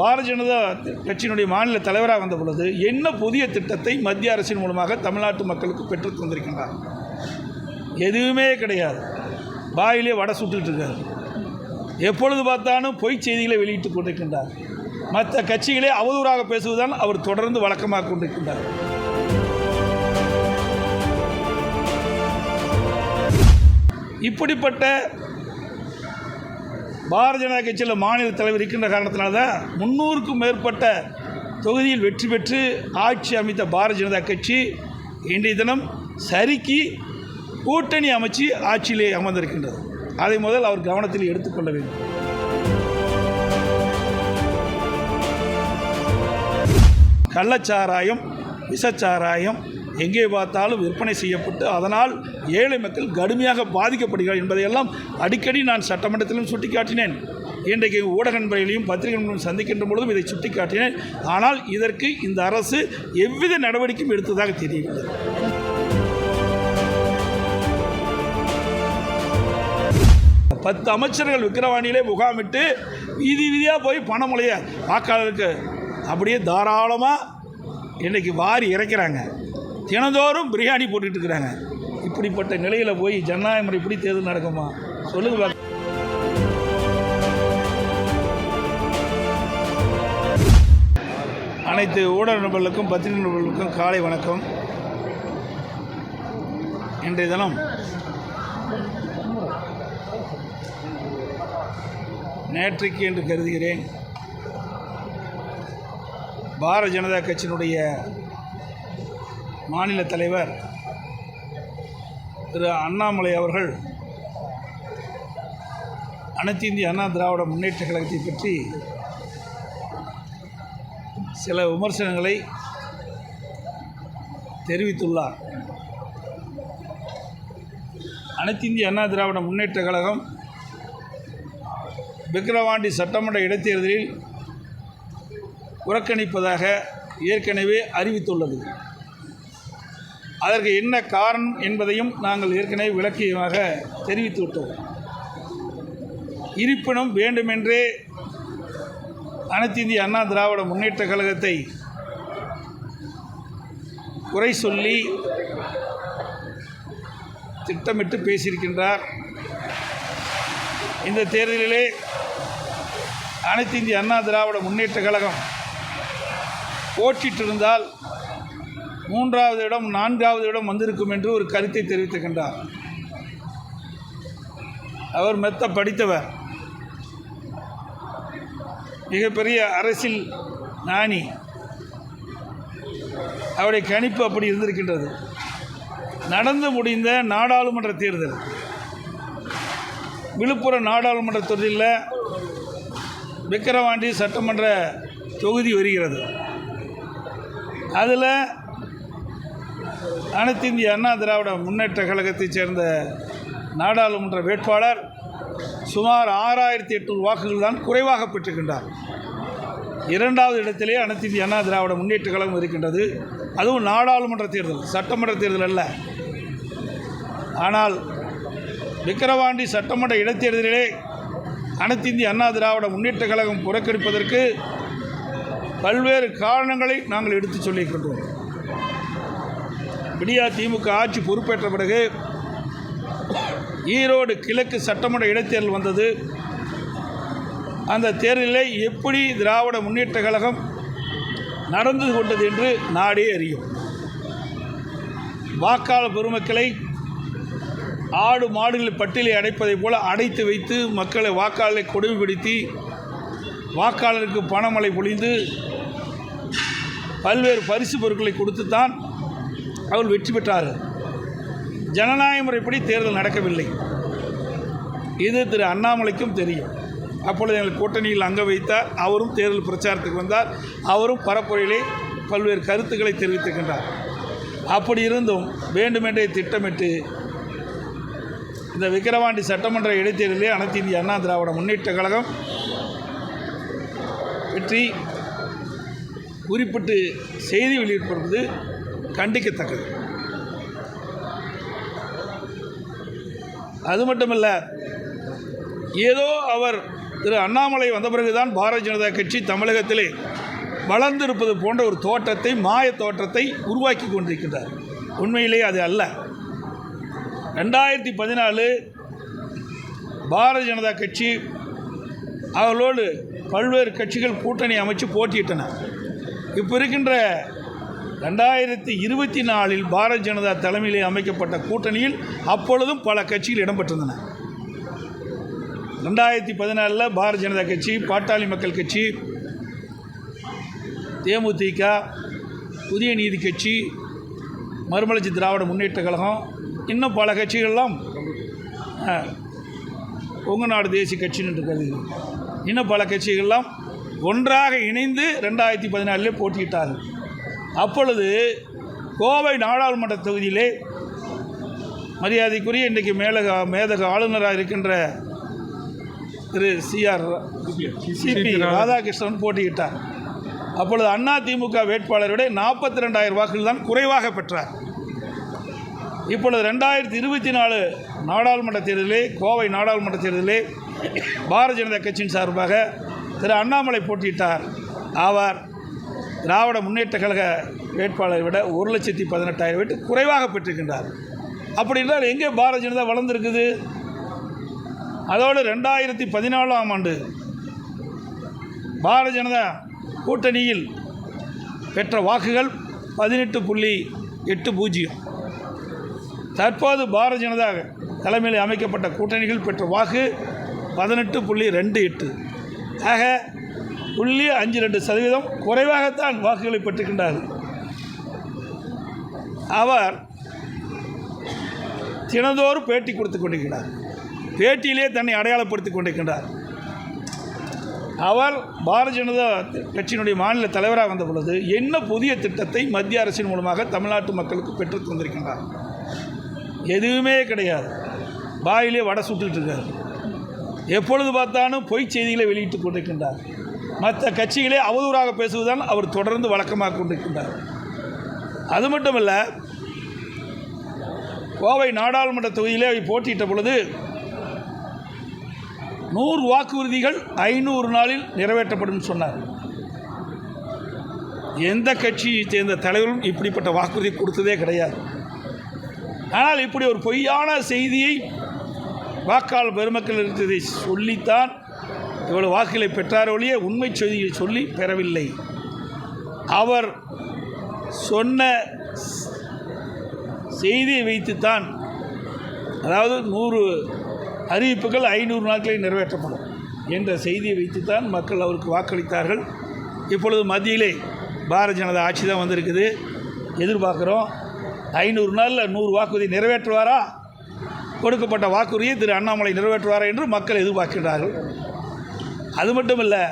பாரதிய ஜனதா கட்சியினுடைய மாநில தலைவராக வந்த பொழுது என்ன புதிய திட்டத்தை மத்திய அரசின் மூலமாக தமிழ்நாட்டு மக்களுக்கு பெற்று தந்திருக்கின்றார்? எதுவுமே கிடையாது. வாயிலே வடை சுட்டுக்கிட்டு இருக்காரு. எப்பொழுது பார்த்தாலும் பொய் செய்திகளை வெளியிட்டு கொண்டிருக்கின்றார். மற்ற கட்சிகளே அவதூறாக பேசுவதுதான் அவர் தொடர்ந்து வழக்கமாக கொண்டிருக்கின்றார். இப்படிப்பட்ட பாரதிய ஜனதா கட்சியில் மாநில தலைவர் இருக்கின்ற காரணத்தினால தான் முந்நூறுக்கும் மேற்பட்ட தொகுதியில் வெற்றி பெற்று ஆட்சி அமைத்த பாரதிய ஜனதா கட்சி இன்றைய தினம் சரிக்கு கூட்டணி அமைச்சு ஆட்சியிலே அமர்ந்திருக்கின்றது. அதை முதல் அவர் கவனத்தில் எடுத்துக்கொள்ள வேண்டும். கள்ளச்சாராயம் விஷச்சாராயம் எங்கே பார்த்தாலும் விற்பனை செய்யப்பட்டு அதனால் ஏழை மக்கள் கடுமையாக பாதிக்கப்படுகிறார் என்பதையெல்லாம் அடிக்கடி நான் சட்டமன்றத்திலும் சுட்டிக்காட்டினேன். இன்றைக்கு ஊடக நண்பர்களையும் பத்திரிகைகளையும் சந்திக்கின்ற பொழுதும் இதை சுட்டிக்காட்டினேன். ஆனால் இதற்கு இந்த அரசு எவ்வித நடவடிக்கையும் எடுத்ததாக தெரியவில்லை. பத்து அமைச்சர்கள் விக்கிரவாணியிலே முகாமிட்டு வீதி வீதியாக போய் பணமுலைய வாக்காளருக்கு அப்படியே தாராளமாக இன்றைக்கி வாரி இறைக்கிறாங்க. தினந்தோறும் பிரியாணி போட்டுட்டு இருக்கிறாங்க இப்படிப்பட்ட நிலையில் போய் ஜனநாயக முறை இப்படி தேர்தல் நடக்குமா? சொல்லுங்க அனைத்து ஊடக நபர்களுக்கும் பத்திரிகை நபர்களுக்கும் காலை வணக்கம். இன்றைய தினம் நேற்றைக்கு என்று கருதுகிறேன். பாரதிய ஜனதா கட்சியினுடைய மாநில தலைவர் திரு அண்ணாமலை அவர்கள் அனைத்து இந்திய அண்ணா திராவிட முன்னேற்ற கழகத்தை பற்றி சில விமர்சனங்களை தெரிவித்துள்ளார். அனைத்து இந்திய அண்ணா திராவிட முன்னேற்ற கழகம் விக்கிரவாண்டி சட்டமன்ற இடைத்தேர்தலில் புறக்கணிப்பதாக ஏற்கனவே அறிவித்துள்ளது. அதற்கு என்ன காரணம் என்பதையும் நாங்கள் ஏற்கனவே விளக்கியமாக தெரிவித்து விட்டோம். இருப்பினும் வேண்டுமென்றே அனைத்து இந்திய அண்ணா திராவிட முன்னேற்ற கழகத்தை குறை சொல்லி திட்டமிட்டு பேசியிருக்கின்றார். இந்த தேர்தலிலே அனைத்து இந்திய அண்ணா திராவிட முன்னேற்ற கழகம் போட்டிட்டிருந்தால் மூன்றாவது இடம் நான்காவது இடம் வந்திருக்கும் என்று ஒரு கருத்தை தெரிவித்துக்கின்றார். அவர் மெத்த படித்தவர். மிகப்பெரிய அரசியல் ஞானி. அவருடைய கணிப்பு அப்படி இருந்திருக்கின்றது. நடந்து முடிந்த நாடாளுமன்ற தேர்தல். விழுப்புரம் நாடாளுமன்ற தொகுதியில் விக்கிரவாண்டி சட்டமன்ற தொகுதி வருகிறது. அதில் அனைத்து இந்திய அண்ணா திராவிட முன்னேற்ற கழகத்தைச் சேர்ந்த நாடாளுமன்ற வேட்பாளர் சுமார் ஆறாயிரத்தி எட்நூறு வாக்குகள் தான் குறைவாக பெற்றிருக்கின்றார். இரண்டாவது இடத்திலே அனைத்து இந்திய அண்ணா திராவிட முன்னேற்ற கழகம் இருக்கின்றது. அதுவும் நாடாளுமன்ற தேர்தல் சட்டமன்ற தேர்தல் அல்ல. ஆனால் விக்கிரவாண்டி சட்டமன்ற இடைத்தேர்தலிலே அனைத்து இந்திய அண்ணா திராவிட முன்னேற்ற கழகம் புறக்கணிப்பதற்கு பல்வேறு காரணங்களை நாங்கள் எடுத்துச் சொல்லியிருக்கின்றோம். விடியா திமுக ஆட்சி பொறுப்பேற்ற பிறகு ஈரோடு கிழக்கு சட்டமன்ற இடைத்தேர்தல் வந்தது. அந்த தேர்தலில் எப்படி திராவிட முன்னேற்ற கழகம் நடந்து கொண்டது என்று நாடே அறியும். வாக்காளர் பெருமக்களை ஆடு மாடுகளில் பட்டியலை அடைப்பதைப் போல அடைத்து வைத்து மக்களை வாக்காளரை கொடுமைப்படுத்தி வாக்காளருக்கு பணமழை பொழிந்து பல்வேறு பரிசு பொருட்களை கொடுத்து தான் அவர் வெற்றி பெற்றார்கள் ஜனநாயக முறைப்படி தேர்தல் நடக்கவில்லை. இது திரு அண்ணாமலைக்கும் தெரியும். அப்பொழுது எங்கள் கூட்டணியில் அங்க வைத்தார். அவரும் தேர்தல் பிரச்சாரத்துக்கு வந்தார். அவரும் பரப்புரையிலே பல்வேறு கருத்துக்களை தெரிவித்திருக்கின்றார். அப்படி இருந்தும் வேண்டுமென்றே திட்டமிட்டு இந்த விக்கிரவாண்டி சட்டமன்ற இடைத்தேர்தலில் அனைத்து இந்திய அண்ணா திராவிட முன்னேற்ற கழகம் வெற்றி குறிப்பிட்டு செய்தி வெளியிட்டிருப்பது கண்டிக்கத்தக்கது. அது மட்டுமல்ல ஏதோ அவர் திரு அண்ணாமலை வந்த பிறகுதான் பாரதிய ஜனதா கட்சி தமிழகத்திலே வளர்ந்திருப்பது போன்ற ஒரு தோற்றத்தை மாய தோற்றத்தை உருவாக்கி கொண்டிருக்கிறார் உண்மையிலே அது அல்ல. ரெண்டாயிரத்தி பதினாலு பாரதிய ஜனதா கட்சி அவர்களோடு பல்வேறு கட்சிகள் கூட்டணி அமைச்சு போட்டியிட்டன. இப்போ இருக்கின்ற ரெண்டாயிரத்தி இருபத்தி நாலில் பாரதிய ஜனதா தலைமையிலே அமைக்கப்பட்ட கூட்டணியில் அப்பொழுதும் பல கட்சிகள் இடம்பெற்றிருந்தன. ரெண்டாயிரத்தி பதினாலில் பாரதிய ஜனதா கட்சி பாட்டாளி மக்கள் கட்சி தேமுதிக புதிய நீதி கட்சி மறுமலர்ச்சி திராவிட முன்னேற்ற கழகம் இன்னும் பல கட்சிகள்லாம் ஆ, நாடு தேசிய கட்சின்னு இருக்கிறது இன்னும் பல கட்சிகள்லாம் ஒன்றாக இணைந்து ரெண்டாயிரத்தி பதினாலிலே போட்டியிட்டார்கள். அப்பொழுது கோவை நாடாளுமன்ற தொகுதியிலே மரியாதைக்குரிய இன்றைக்கு மேலக மேதக ஆளுநராக இருக்கின்ற திரு சிஆர் சிபி ராதாகிருஷ்ணன் போட்டியிட்டார். அப்பொழுது அண்ணா திமுக வேட்பாளரை விட நாற்பத்தி ரெண்டாயிரம் வாக்குகள் தான் குறைவாக பெற்றார். இப்பொழுது ரெண்டாயிரத்தி இருபத்தி நாலு நாடாளுமன்ற தேர்தலிலே கோவை நாடாளுமன்ற தேர்தலிலே பாரதிய ஜனதா கட்சியின் சார்பாக திரு அண்ணாமலை போட்டியிட்டார். அவர் திராவிட முன்னேற்ற கழக வேட்பாளரை விட ஒரு லட்சத்தி பதினெட்டாயிரம் வீட்டு குறைவாக பெற்றிருக்கின்றார். அப்படி என்றால் எங்கே பாரதிய ஜனதா வளர்ந்துருக்குது? அதோடு ரெண்டாயிரத்தி பதினாலாம் ஆண்டு பாரதிய ஜனதா கூட்டணியில் பெற்ற வாக்குகள் பதினெட்டு புள்ளி எட்டு பூஜ்ஜியம். தற்போது பாரதிய ஜனதா தலைமையில் அமைக்கப்பட்ட கூட்டணிகள் பெற்ற வாக்கு பதினெட்டு புள்ளி ரெண்டு எட்டு. ஆக புள்ளி அஞ்சு ரெண்டு சதவீதம் குறைவாகத்தான் வாக்குகளை பெற்றுக்கின்றார் அவர் தினந்தோறும் பேட்டி கொடுத்து கொண்டிருக்கிறார். பேட்டியிலே தன்னை அடையாளப்படுத்திக் கொண்டிருக்கின்றார். அவர் பாரதிய ஜனதா கட்சியினுடைய மாநில தலைவராக வந்த பொழுது என்ன புதிய திட்டத்தை மத்திய அரசின் மூலமாக தமிழ்நாட்டு மக்களுக்கு பெற்றுத் தந்திருக்கின்றார்? எதுவுமே கிடையாது. வாயிலே வடை சுட்டுக்கிட்டு இருக்கார். எப்பொழுது பார்த்தாலும் பொய் செய்திகளை வெளியிட்டு கொண்டிருக்கின்றார். மற்ற கட்சிகளே அவதூறாக பேசுவதுதான் அவர் தொடர்ந்து வழக்கமாக கொண்டிருக்கின்றார். அது மட்டுமல்ல கோவை நாடாளுமன்ற தொகுதியிலே போட்டியிட்ட பொழுது நூறு வாக்குறுதிகள் ஐநூறு நாளில் நிறைவேற்றப்படும் சொன்னார். எந்த கட்சியை சேர்ந்த தலைவரும் இப்படிப்பட்ட வாக்குறுதி கொடுத்ததே கிடையாது. ஆனால் இப்படி ஒரு பொய்யான செய்தியை வாக்காளர் பெருமக்கள் இருந்ததை சொல்லித்தான் இவ்வளவு வாக்குகளை பெற்றார் ஒழிய உண்மை செய்தியை சொல்லி பெறவில்லை. அவர் சொன்ன செய்தியை வைத்துத்தான் அதாவது நூறு அறிவிப்புகள் ஐநூறு நாட்களில் நிறைவேற்றப்படும் என்ற செய்தியை வைத்துத்தான் மக்கள் அவருக்கு வாக்களித்தார்கள். இப்பொழுது மத்தியிலே பாரதிய ஜனதா ஆட்சி தான் வந்திருக்குது. எதிர்பார்க்குறோம் ஐநூறு நாளில் நூறு வாக்குறுதி நிறைவேற்றுவாரா? கொடுக்கப்பட்ட வாக்குறுதியை திரு அண்ணாமலை நிறைவேற்றுவாரா என்று மக்கள் எதிர்பார்க்கிறார்கள் அது மட்டும் இல்லை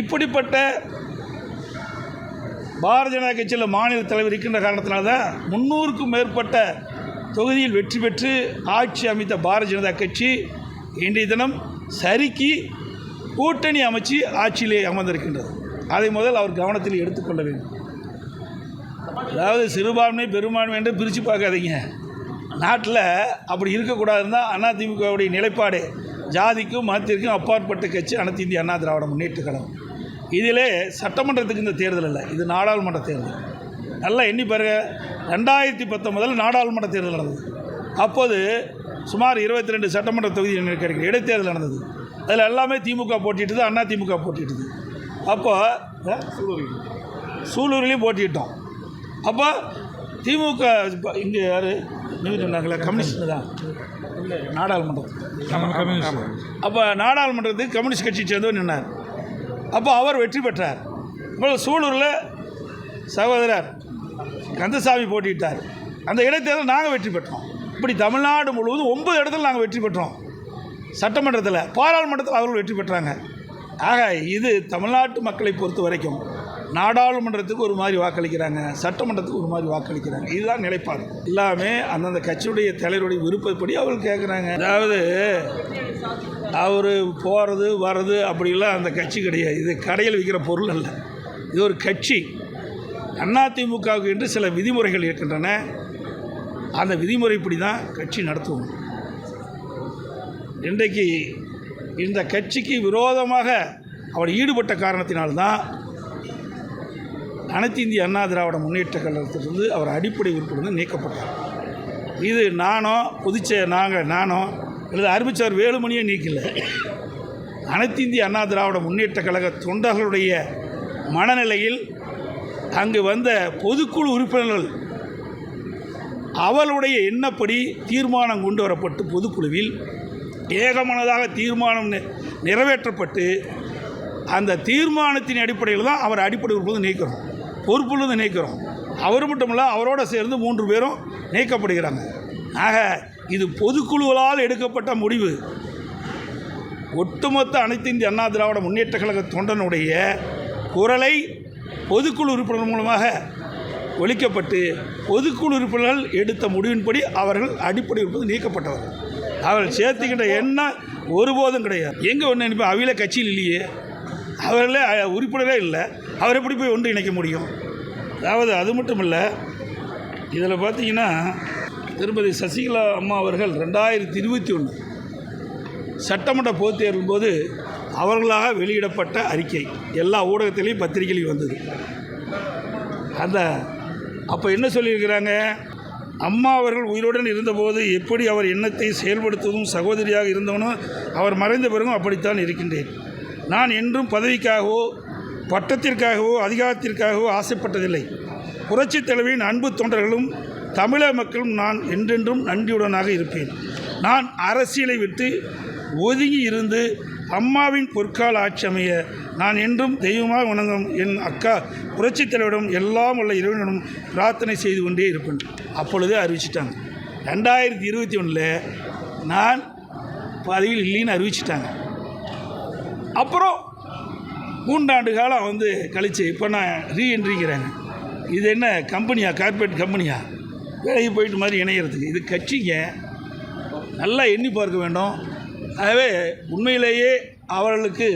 இப்படிப்பட்ட பாரதிய ஜனதா கட்சியில் மாநில தலைவர் இருக்கின்ற காரணத்தினால தான் முந்நூறுக்கும் மேற்பட்ட தொகுதியில் வெற்றி பெற்று ஆட்சி அமைத்த பாரதிய ஜனதா கட்சி இன்றைய தினம் சரிக்கு கூட்டணி அமைச்சு ஆட்சியிலே அமர்ந்திருக்கின்றது. அதை முதல் அவர் கவனத்தில் எடுத்துக்கொள்ள வேண்டும். அதாவது சிறுபான்மை பெரும்பான்மை என்று பிரித்து பார்க்காதீங்க. நாட்டில் அப்படி இருக்கக்கூடாதுன்னு தான் அதிமுகவுடைய நிலைப்பாடு. ஜாதிக்கும் மதத்திற்கும் அப்பாற்பட்ட கட்சி அனைத்து இந்திய அண்ணா திராவிட முன்னேற்ற கழகம். இதிலே சட்டமன்றத்துக்கு இந்த தேர்தல் இல்லை. இது நாடாளுமன்ற தேர்தல். நல்லா எண்ணி பாருங்க. ரெண்டாயிரத்தி பத்தொன்பதில் நாடாளுமன்ற தேர்தல் நடந்தது. அப்போது சுமார் இருபத்தி ரெண்டு சட்டமன்ற தொகுதி கிடைக்கிற இடைத்தேர்தல் நடந்தது. அதில் எல்லாமே திமுக போட்டிட்டது அண்ணா திமுக போட்டிட்டது அப்போ அஹ், சூலூர்லேயும் போட்டிட்டோம். அப்போ திமுக இங்கே யார்? நீங்க சொன்னாங்களே கம்யூனிஸ்ட் தான். நாடாளுமன்றம். அப்போ நாடாளுமன்றத்துக்கு கம்யூனிஸ்ட் கட்சி சேர்ந்தவர் நின்னார். அப்போ அவர் வெற்றி பெற்றார். இப்போ சூலூரில் சகோதரர் கந்தசாமி போட்டியிட்டார். அந்த இடைத்தேர்தல் நாங்கள் வெற்றி பெற்றோம். இப்படி தமிழ்நாடு முழுவதும் ஒன்பது இடத்துல நாங்கள் வெற்றி பெற்றோம். சட்டமன்றத்தில் பாராளுமன்றத்தில் அவர்கள் வெற்றி பெற்றாங்க. ஆக இது தமிழ்நாட்டு மக்களை பொறுத்த வரைக்கும் நாடாளுமன்றத்துக்கு ஒரு மாதிரி வாக்களிக்கிறாங்க சட்டமன்றத்துக்கு ஒரு மாதிரி வாக்களிக்கிறாங்க. இதுதான் நிலைப்பாடு. எல்லாமே அந்தந்த கட்சியுடைய தலைவருடைய விருப்பப்படி அவர்கள் கேட்குறாங்க அதாவது அவர் போகிறது வர்றது அப்படிலாம் அந்த கட்சி கிடையாது. இது கடையில் விற்கிற பொருள் அல்ல. இது ஒரு கட்சி. அதிமுகவுக்கு என்று சில விதிமுறைகள் இருக்கின்றன அந்த விதிமுறைப்படி தான் கட்சி நடத்துவோம். இன்றைக்கு இந்த கட்சிக்கு விரோதமாக அவர் ஈடுபட்ட காரணத்தினால்தான் அனைத்து இந்திய அண்ணா திராவிட முன்னேற்ற கழகத்திலிருந்து அவர் அடிப்படை உறுப்பினர் நீக்கப்பட்டார். இது நானோ புதுச்சே நாங்கள் நானோ அல்லது அறிவிச்சவர் வேலுமணியை நீக்கல. அனைத்து இந்திய அண்ணா திராவிட முன்னேற்ற கழக தொண்டர்களுடைய மனநிலையில் அங்கு வந்த பொதுக்குழு உறுப்பினர்கள் அவளுடைய எண்ணப்படி தீர்மானம் கொண்டு வரப்பட்டு பொதுக்குழுவில் ஏகமனதாக தீர்மானம் நிறைவேற்றப்பட்டு அந்த தீர்மானத்தின் அடிப்படையில் தான் அவர் அடிப்படை உறுப்பினர் நீக்கிறோம் பொறுப்புள்ளது நீக்கிறோம். அவர் மட்டுமல்ல அவரோட சேர்ந்து மூன்று பேரும் நீக்கப்படுகிறாங்க. ஆக இது பொதுக்குழுவால் எடுக்கப்பட்ட முடிவு. ஒட்டுமொத்த அனைத்து இந்திய அண்ணா திராவிட முன்னேற்ற கழக தொண்டனுடைய குரலை பொதுக்குழு உறுப்பினர் மூலமாக ஒழிக்கப்பட்டு பொதுக்குழு உறுப்பினர்கள் எடுத்த முடிவின்படி அவர்கள் அடிப்படை உறுப்பினர் நீக்கப்பட்டவர்கள். அவர்கள் சேர்த்துக்கிட்ட எண்ணம் ஒருபோதும் கிடையாது. எங்கே ஒன்று நினைப்பேன் அவையில கட்சியில் இல்லையே? அவர்களே உறுப்பினரே இல்லை. அவர் எப்படி போய் ஒன்று இணைக்க முடியும்? அதாவது அது மட்டும் இல்லை இதில் பார்த்தீங்கன்னா திருமதி சசிகலா அம்மா அவர்கள் ரெண்டாயிரத்தி இருபத்தி ஒன்று சட்டமன்ற பொதுத் தேர்தலின் போது அவர்களாக வெளியிடப்பட்ட அறிக்கை. எல்லா ஊடகத்திலையும் பத்திரிகையிலையும் வந்தது. அந்த அப்போ என்ன சொல்லியிருக்கிறாங்க? அம்மா அவர்கள் உயிருடன் இருந்தபோது எப்படி அவர் எண்ணத்தை செயல்படுத்துவதும் சகோதரியாக இருந்தவனும் அவர் மறைந்த பிறகும் அப்படித்தான் இருக்கின்றேன். நான் என்றும் பதவிக்காகவோ பட்டத்திற்காகவோ அதிகாரத்திற்காகவோ ஆசைப்பட்டதில்லை. புரட்சி தலைவியின் அன்பு தொண்டர்களும் தமிழக மக்களும் நான் என்றென்றும் நன்றியுடனாக இருப்பேன். நான் அரசியலை விட்டு ஒதுங்கி இருந்து அம்மாவின் பொற்கால ஆட்சி அமைய நான் என்றும் தெய்வமாக வணங்கும் என் அக்கா புரட்சித் தலைவரிடம் எல்லாம் உள்ள இறைவனிடம் பிரார்த்தனை செய்து கொண்டே இருப்பேன். அப்பொழுதே அறிவிச்சிட்டாங்க. ரெண்டாயிரத்தி இருபத்தி ஒன்றில் நான் பதவியில் இல்லைன்னு அறிவிச்சிட்டாங்க. அப்புறம் மூன்றாண்டு காலம் வந்து கழித்து இப்போ நான் ரீஎன்ட்ரிங்கிறாங்க இது என்ன கம்பெனியா? கார்ப்பரேட் கம்பெனியா? வேலைக்கு போயிட்டு மாதிரி இணையிறதுக்கு. இது கட்சிங்க. நல்லா எண்ணி பார்க்க வேண்டும். ஆகவே உண்மையிலேயே அவர்களுக்கு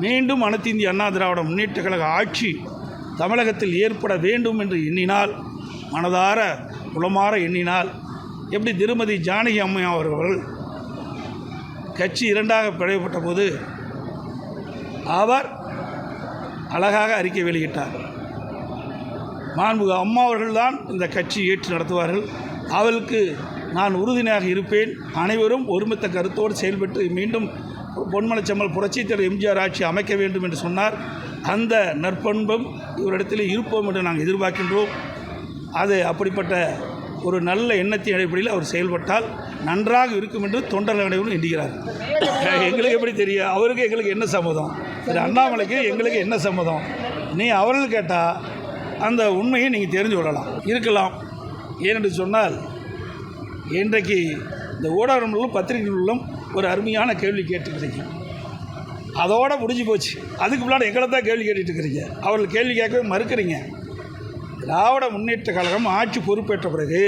மீண்டும் அனைத்து இந்திய அண்ணா திராவிட முன்னேற்ற கழக ஆட்சி தமிழகத்தில் ஏற்பட வேண்டும் என்று எண்ணினால் மனதார உளமாற எண்ணினால் எப்படி திருமதி ஜானகி அம்மையா அவர்கள் கட்சி இரண்டாக பிளவுபட்ட போது அவர் அழகாக அறிக்கை வெளியிட்டார். மாண்புக அம்மா அவர்கள்தான் இந்த கட்சி ஏற்று நடத்துவார்கள். அவளுக்கு நான் உறுதுணையாக இருப்பேன். அனைவரும் ஒருமித்த கருத்தோடு செயல்பட்டு மீண்டும் பொன்மனச்சம்மல் புரட்சித்தலைவர் எம்ஜிஆர் ஆட்சி அமைக்க வேண்டும் என்று சொன்னார். அந்த நற்பண்பும் இவரிடத்தில் இருப்போம் என்று நாங்கள் எதிர்பார்க்கின்றோம். அது அப்படிப்பட்ட ஒரு நல்ல எண்ணத்தின் அடிப்படையில் அவர் செயல்பட்டால் நன்றாக இருக்கும் என்று தொண்டர்கள் அனைவரும் எண்ணுகிறார் எங்களுக்கு எப்படி தெரியும்? அவருக்கு எங்களுக்கு என்ன சம்மதம்? திரு அண்ணாமலைக்கு எங்களுக்கு என்ன சம்மதம்? நீ அவர்கள் கேட்டால் அந்த உண்மையை நீங்கள் தெரிஞ்சு கொள்ளலாம் இருக்கலாம். ஏனென்று சொன்னால் இன்றைக்கு இந்த ஊடகங்களும் பத்திரிகைகளும் ஒரு அருமையான கேள்வி கேட்டுக்கிறீங்க அதோடு முடிஞ்சு போச்சு. அதுக்கு முன்னாடி எங்களை தான் கேள்வி கேட்டுட்டு இருக்கிறீங்க. அவர்கள் கேள்வி கேட்கவே மறுக்கிறீங்க. திராவிட முன்னேற்ற கழகம் ஆட்சி பொறுப்பேற்ற பிறகு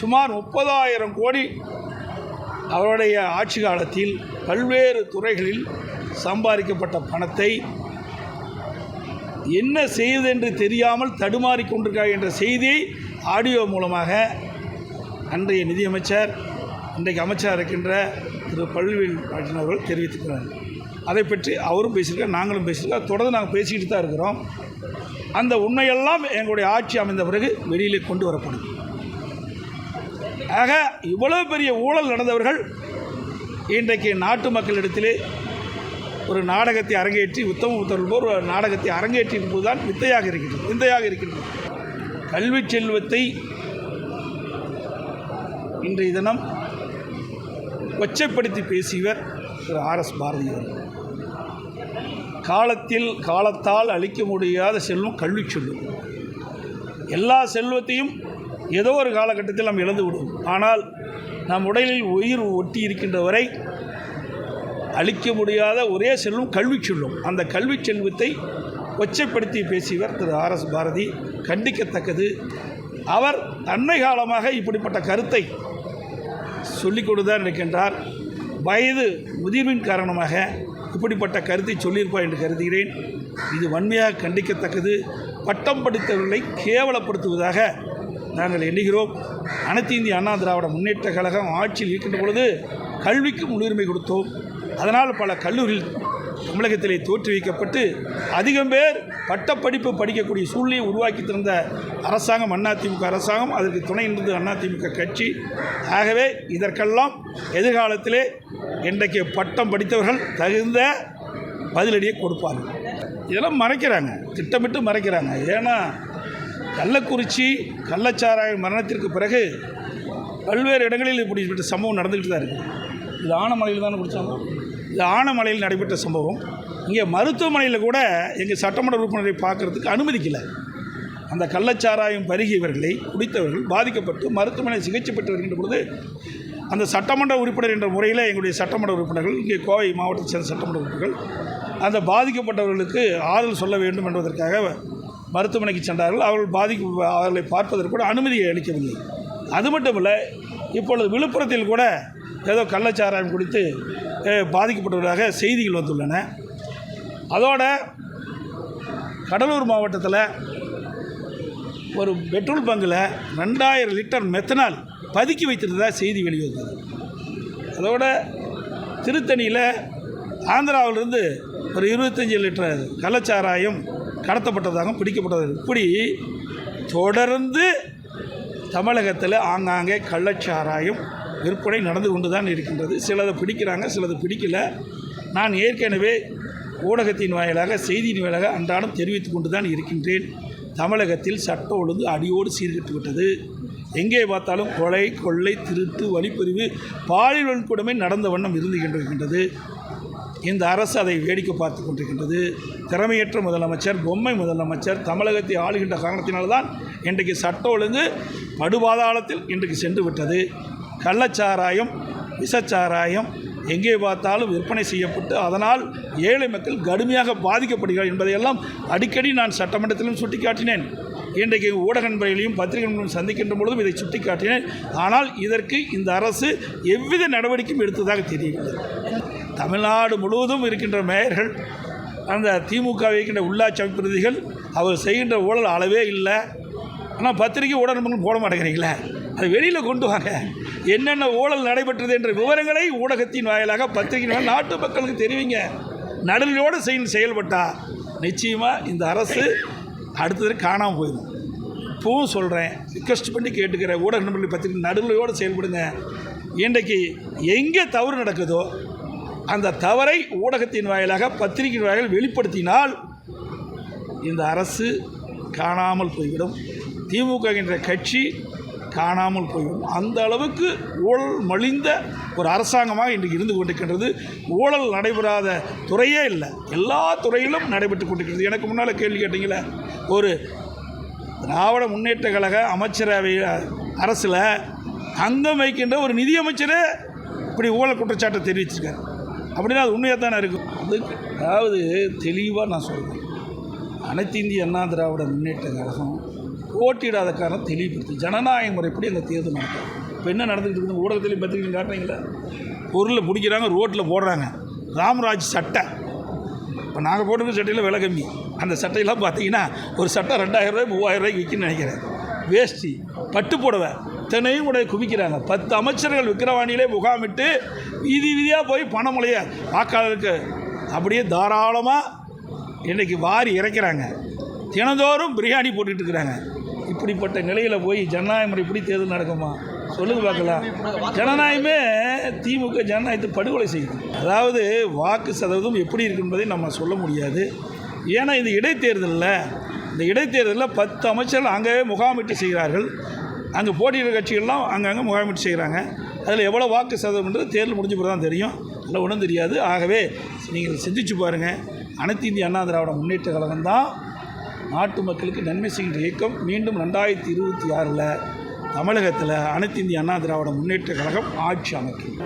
சுமார் முப்பதாயிரம் கோடி அவருடைய ஆட்சி காலத்தில் பல்வேறு துறைகளில் சம்பாதிக்கப்பட்ட பணத்தை என்ன செய்தென்று தெரியாமல் தடுமாறி கொண்டிருக்கிறார் என்ற செய்தியை ஆடியோ மூலமாக அன்றைய நிதியமைச்சர் இன்றைக்கு அமைச்சராக இருக்கின்ற திரு. பள்ளிவேல் ராஜன் அவர்கள் தெரிவித்திருக்கிறார். அதை பற்றி அவரும் பேசியிருக்கார் நாங்களும் பேசியிருக்கோம். தொடர்ந்து நாங்கள் பேசிக்கிட்டு தான் இருக்கிறோம். அந்த உண்மையெல்லாம் எங்களுடைய ஆட்சி அமைந்த பிறகு வெளியிலே கொண்டு வரப்படும். ஆக இவ்வளவு பெரிய ஊழல் நடந்தவர்கள் இன்றைக்கு நாட்டு மக்களிடத்திலே ஒரு நாடகத்தை அரங்கேற்றி உத்தம புத்தர்கள் போல் ஒரு நாடகத்தை அரங்கேற்றின் போதுதான் வித்தையாக இருக்கின்றது விந்தையாக இருக்கின்றது கல்வி செல்வத்தை இன்றைய தினம் கொச்சைப்படுத்தி பேசியவர் திரு ஆர் எஸ் பாரதி அவர்கள். காலத்தில் காலத்தால் அழிக்க முடியாத செல்வம் கல்வி செல்வம். எல்லா செல்வத்தையும் ஏதோ ஒரு காலகட்டத்தில் நாம் இழந்து விடுவோம். ஆனால் நம் உடலில் உயிர் ஒட்டி இருக்கின்ற வரை அழிக்க முடியாத ஒரே செல்வம் கல்வி செல்வம். அந்த கல்வி செல்வத்தை ஒச்சைப்படுத்தி பேசியவர் திரு ஆர் எஸ் பாரதி. கண்டிக்கத்தக்கது. அவர் அன்னை காலமாக இப்படிப்பட்ட கருத்தை சொல்லிக் கொடுதான் இருக்கின்றார். வயது முதிர்வின் காரணமாக இப்படிப்பட்ட கருத்தை சொல்லியிருப்பார் என்று கருதுகிறேன். இது வன்மையாக கண்டிக்கத்தக்கது. பட்டம் படித்தவர்களை கேவலப்படுத்துவதாக நாங்கள் எண்ணுகிறோம். அனைத்து இந்திய அண்ணா திராவிட முன்னேற்ற கழகம் ஆட்சியில் இருக்கின்ற பொழுது கல்விக்கு முன்னுரிமை கொடுத்தோம். அதனால் பல கல்லூரிகள் தமிழகத்திலே தோற்றுவிக்கப்பட்டு அதிகம் பேர் பட்டப்படிப்பு படிக்கக்கூடிய சூழ்நிலையை உருவாக்கி தந்த அரசாங்கம் அதிமுக அரசாங்கம். அதற்கு துணை நின்றது அதிமுக கட்சி. ஆகவே இதற்கெல்லாம் எதிர்காலத்திலே இன்றைக்கு பட்டம் படித்தவர்கள் தகுந்த பதிலடியை கொடுப்பார்கள். இதெல்லாம் மறைக்கிறாங்க. திட்டமிட்டு மறைக்கிறாங்க. ஏன்னா கள்ளக்குறிச்சி கள்ளச்சாராய மரணத்திற்கு பிறகு பல்வேறு இடங்களில் இப்படிப்பட்ட சம்பவம் நடந்துக்கிட்டு தான் இருக்குது. இது ஆனமலையில் தானே குடித்தாங்க இது ஆனமலையில் நடைபெற்ற சம்பவம். இங்கே மருத்துவமனையில் கூட எங்கள் சட்டமன்ற உறுப்பினரை பார்க்கறதுக்கு அனுமதிக்கலை. அந்த கள்ளச்சாராயம் பருகியவர்களை குடித்தவர்கள் பாதிக்கப்பட்டு மருத்துவமனை சிகிச்சை பெற்று வருகின்ற பொழுது அந்த சட்டமன்ற உறுப்பினர் என்ற முறையில் எங்களுடைய சட்டமன்ற உறுப்பினர்கள் இங்கே கோவை மாவட்டத்தை சேர்ந்த சட்டமன்ற உறுப்பினர்கள் அந்த பாதிக்கப்பட்டவர்களுக்கு ஆறுதல் சொல்ல வேண்டும் என்பதற்காக மருத்துவமனைக்கு சென்றார்கள். அவர்கள் பாதிக்க அவர்களை பார்ப்பதற்கு கூட அனுமதியை அளிக்கவில்லை. அது மட்டும் இல்லை இப்பொழுது விழுப்புரத்தில் கூட ஏதோ கள்ளச்சாராயம் குடித்து அஹ், பாதிக்கப்பட்டவர்களாக செய்திகள் வந்துள்ளன. அதோட கடலூர் மாவட்டத்தில் ஒரு பெட்ரோல் பங்கில் ரெண்டாயிரம் லிட்டர் மெத்தனால் பதுக்கி வைத்திருந்ததாக செய்தி வெளிவந்தது. அதோட திருத்தணியில் ஆந்திராவிலிருந்து ஒரு இருபத்தஞ்சி லிட்டர் கள்ளச்சாராயம் கடத்தப்பட்டதாகவும் பிடிக்கப்பட்டது இப்படி தொடர்ந்து தமிழகத்தில் ஆங்காங்கே கள்ளச்சாராயம் விற்பனை நடந்து கொண்டு தான் இருக்கின்றது. சிலதை பிடிக்கிறாங்க சிலது பிடிக்கல. நான் ஏற்கனவே ஊடகத்தின் வாயிலாக செய்தியின் வாயிலாக அன்றாடம் தெரிவித்து கொண்டு தான் இருக்கின்றேன். தமிழகத்தில் சட்ட ஒழுங்கு அடியோடு சீர்கெட்டு விட்டது. எங்கே பார்த்தாலும் கொலை கொள்ளை திருட்டு வழிப்பறிவு பாலியல் வன்கொடுமை நடந்த வண்ணம் இருந்து கொண்டிருக்கின்றது. இந்த அரசு அதை வேடிக்கை பார்த்து கொண்டிருக்கின்றது. திறமையற்ற முதலமைச்சர் பொம்மை முதலமைச்சர் தமிழகத்தை ஆளுகின்ற காரணத்தினால்தான் இன்றைக்கு சட்ட ஒழுங்கு படுபாதாளத்தில் இன்றைக்கு சென்று விட்டது. கள்ளச்சாராயம் விஷச்சாராயம் எங்கே பார்த்தாலும் விற்பனை செய்யப்பட்டு அதனால் ஏழை மக்கள் கடுமையாக பாதிக்கப்படுகிறார் என்பதையெல்லாம் அடிக்கடி நான் சட்டமன்றத்திலும் சுட்டிக்காட்டினேன். இன்றைக்கு ஊடக நண்பர்களையும் பத்திரிகை சந்திக்கின்ற பொழுதும் இதை சுட்டிக்காட்டினேன். ஆனால் இதற்கு இந்த அரசு எவ்வித நடவடிக்கையும் எடுத்ததாக தெரியவில்லை. தமிழ்நாடு முழுவதும் இருக்கின்ற மேயர்கள் அந்த திமுக இருக்கின்ற உள்ளாட்சி பிரதிகள் அவர் செய்கின்ற ஊழல் அளவே இல்லை. ஆனால் பத்திரிகை ஊடகங்கள் போட மாட்டேங்கிறீங்களே? அதை வெளியில் கொண்டு வாங்க. என்னென்ன ஊழல் நடைபெற்றது என்ற விவரங்களை ஊடகத்தின் வாயிலாக பத்திரிகை நாட்டு மக்களுக்கு தெரிவிங்க. நடுநிலையோடு செய் செயல்பட்டால் நிச்சயமாக இந்த அரசு அடுத்தது காணாமல் போயிடும். இப்போவும் சொல்கிறேன் ரிக்வெஸ்ட் பண்ணி கேட்டுக்கிறேன் ஊடக நண்பர்கள் பத்திரிகை நடுநிலையோடு செயல்படுங்க. இன்றைக்கு எங்கே தவறு நடக்குதோ அந்த தவறை ஊடகத்தின் வாயிலாக பத்திரிகை வாயிலாக வெளிப்படுத்தினால் இந்த அரசு காணாமல் போய்விடும். திமுக என்ற கட்சி காணாமல் போய்விடும். அந்த அளவுக்கு ஊழல் மலிந்த ஒரு அரசாங்கமாக இன்றைக்கு இருந்து கொண்டிருக்கின்றது. ஊழல் நடைபெறாத துறையே இல்லை. எல்லா துறையிலும் நடைபெற்று கொண்டிருக்கிறது. எனக்கு முன்னால் கேள்வி கேட்டீங்களே? ஒரு திராவிட முன்னேற்ற கழக அமைச்சரவை அரசில் அங்கம் வைக்கின்ற ஒரு நிதியமைச்சரே இப்படி ஊழல் குற்றச்சாட்டை தெரிவிச்சிருக்காரு. அப்படின்னா அது உண்மையாக தானே இருக்கும்? அது அதாவது தெளிவாக நான் சொல்கிறேன் அனைத்து இந்திய அண்ணா திராவிட முன்னேற்ற கழகம் போட்டியிடாத காரணம் தெளிவுபடுத்தி. ஜனநாயக முறைப்படி அந்த தேர்தல் நடக்கும். இப்போ என்ன நடந்துக்கிட்டு இருக்குது ஊடகத்திலையும் பத்திரிகையும் காட்டுறீங்களா? பொருளை பிடிக்கிறாங்க ரோட்டில் போடுறாங்க. ராம்ராஜ் சட்டை. இப்போ நாங்கள் போட்டிருக்க சட்டையில் விலை கம்மி. அந்த சட்டையெல்லாம் பார்த்தீங்கன்னா ஒரு சட்டை ரெண்டாயிரம் ரூபாய் மூவாயிரம் ரூபாய்க்கு விற்கின்னு நினைக்கிறேன். வேஷ்டி பட்டு புடவை. இத்தனையும் கூட குவிக்கிறாங்க. பத்து அமைச்சர்கள் விக்கிரவாணியிலே முகாமிட்டு வீதி வீதியாக போய் பணமுலைய வாக்காளருக்கு அப்படியே தாராளமாக இன்றைக்கி வாரி இறைக்கிறாங்க. தினந்தோறும் பிரியாணி போட்டுட்டு இருக்கிறாங்க. இப்படிப்பட்ட நிலையில் போய் ஜனநாயக முறை இப்படி தேர்தல் நடக்குமா? சொல்லுங்க பார்க்கலாம். ஜனநாயகமே திமுக ஜனநாயகத்தை படுகொலை செய்யுது. அதாவது வாக்கு சதவீதம் எப்படி இருக்கு என்பதை நம்ம சொல்ல முடியாது. ஏன்னா இந்த இடைத்தேர்தலில் இந்த இடைத்தேர்தலில் பத்து அமைச்சர்கள் அங்கேயே முகாமிட்டு செய்கிறார்கள். அங்கே போட்டியிடுற கட்சிகள்லாம் அங்கங்கே முகாமிட்டு செய்கிறாங்க. அதில் எவ்வளோ வாக்கு சதவீதம்ன்றது தேர்தல் முடிஞ்ச பிறகு தான் தெரியும். அதில் ஒன்றும் தெரியாது. ஆகவே நீங்கள் சிந்திச்சு பாருங்கள் அனைத்து இந்திய அண்ணா திராவிட முன்னேற்ற கழகம் தான் நாட்டு மக்களுக்கு நன்மை செய்கின்ற இயக்கம் மீண்டும் ரெண்டாயிரத்தி இருபத்தி ஆறில் தமிழகத்தில் அனைத்து இந்திய அண்ணா திராவிட முன்னேற்ற கழகம் ஆட்சி அமைக்கும்.